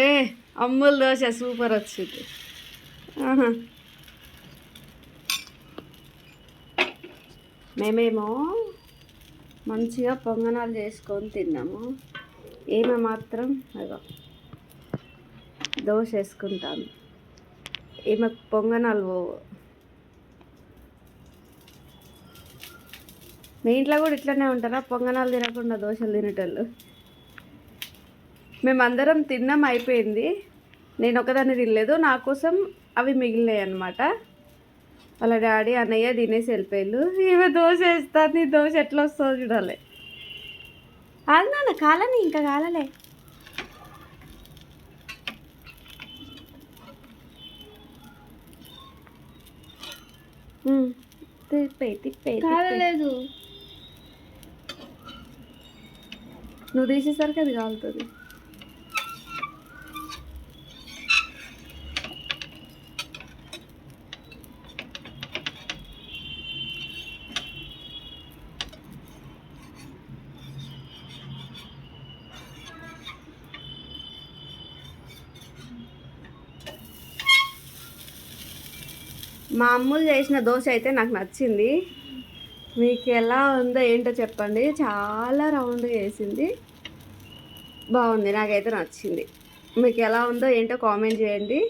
ఏ అమ్ముల దోశ సూపర్ వచ్చింది. మేమేమో మంచిగా పొంగనాలు చేసుకొని తిన్నాము. ఈమె మాత్రం అదో దోశ వేసుకుంటాను ఈమె పొంగనాలు పోవు. మీ ఇంట్లో కూడా ఇట్లనే ఉంటారా? పొంగనాలు తినకుండా దోశలు తినేటోళ్ళు? మేమందరం తిన్నాం అయిపోయింది. నేను ఒకదాన్ని తినలేదు నా కోసం అవి మిగిలినాయి అనమాట వాళ్ళ డాడీ అన్నయ్య తినేసి వెళ్ళిపోయారు ఈమె దోశ వేస్తాను నీ దోశ ఎట్లా వస్తుందో చూడాలి. నాన్న కాలని ఇంకా కాలలే. కాలేదు నువ్వు తీసేసరికి అది కాలుతుంది. మా అమ్ములు చేసిన దోశ అయితే నాకు నచ్చింది. మీకు ఎలా ఉందో ఏంటో చెప్పండి. చాలా రౌండ్గా వేసింది. బాగుంది. నాకైతే నచ్చింది. మీకు ఎలా ఉందో ఏంటో కామెంట్ చేయండి.